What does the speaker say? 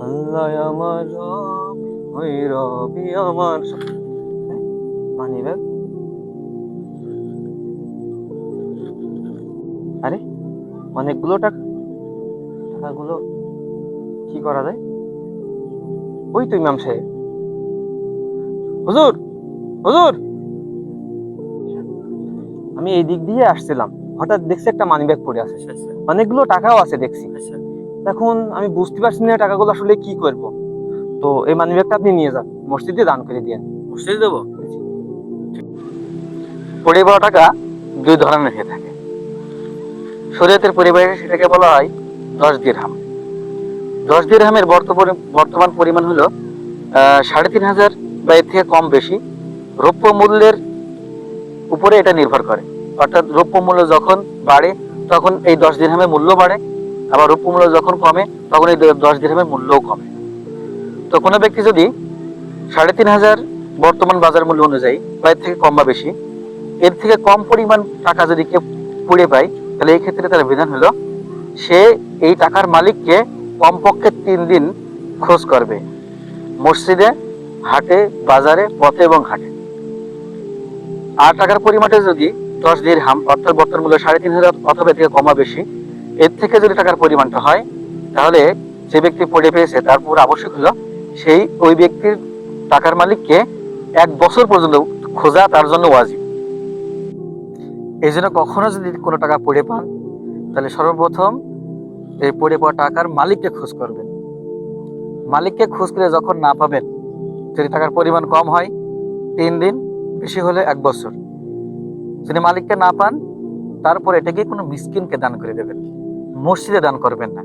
আল্লাহ আমার রব ওই রবি আমার মানি ব্যাগ আরে অনেকগুলো টাকা টাকাগুলো কি করা যায়? ওই তো ইমাম সাহেব। হুজুর হুজুর! আমি এই দিক দিয়ে আসছিলাম। হঠাৎ দেখছি একটা মানি ব্যাগ পড়ে আছে। অনেকগুলো টাকাও আছে দেখছি। এখন আমি বুঝতে পারছি না টাকাগুলো আসলে কি করব। তো এই মানি ব্যাগটা আপনি নিয়ে যান মসজিদে দান করে দিয়েন। মসজিদে দেবো? পরিবার টাকা দুই ধরনের হয়ে থাকে। শরীয়তের পরিবারে সেটাকে বলা হয় দশ দিরহাম দশ দিরহামের বর্তমান বর্তমান পরিমাণ হলো সাড়ে তিন হাজার বা এর থেকে কম বেশি। রৌপ্য মূল্যের উপরে এটা নির্ভর করে। অর্থাৎ রৌপ্য মূল্য যখন বাড়ে তখন এই দশ দিরহামের মূল্য বাড়ে। আবার রৌপ্য মূল্য যখন কমে, তখন এই দশ দিরহামের মূল্যও কমে। তো কোনো ব্যক্তি যদি সাড়ে তিন হাজার বর্তমান বাজার মূল্য অনুযায়ী, বা এর থেকে কম বা বেশি, এর থেকে কম পরিমাণ টাকা যদি কেউ পুড়ে পায়, তাহলে এই ক্ষেত্রে তার বিধান হলো, সে এই টাকার মালিককে কমপক্ষে তিন দিন খোঁজ করবে, মসজিদে, হাটে, বাজারে, পথে এবং ঘাটে। আর টাকার পরিমাণে যদি দশ দিন হাম অর্থাৎ বর্তমান মূল্য সাড়ে তিন হাজার অথবা থেকে কমা বেশি এর থেকে যদি টাকার পরিমাণটা হয়, তাহলে যে ব্যক্তি পড়ে পেয়েছে, তার পুরো আবশ্যক হলো সেই ওই ব্যক্তির টাকার মালিককে এক বছর পর্যন্ত খোঁজা তার জন্য ওয়াজিব। এই জন্য কখনো যদি কোনো টাকা পড়ে পান, তাহলে সর্বপ্রথম এই পড়ে পাওয়া টাকার মালিককে খোঁজ করবেন। মালিককে খোঁজ করে যখন না পাবেন, যদি টাকার পরিমাণ কম হয়, তিন দিন, বেশি হলে এক বছর। যদি মালিককে না পান, তারপর এটাকে কোনো মিসকিনকে দান করে দেবেন। মসজিদে দান করবেন না।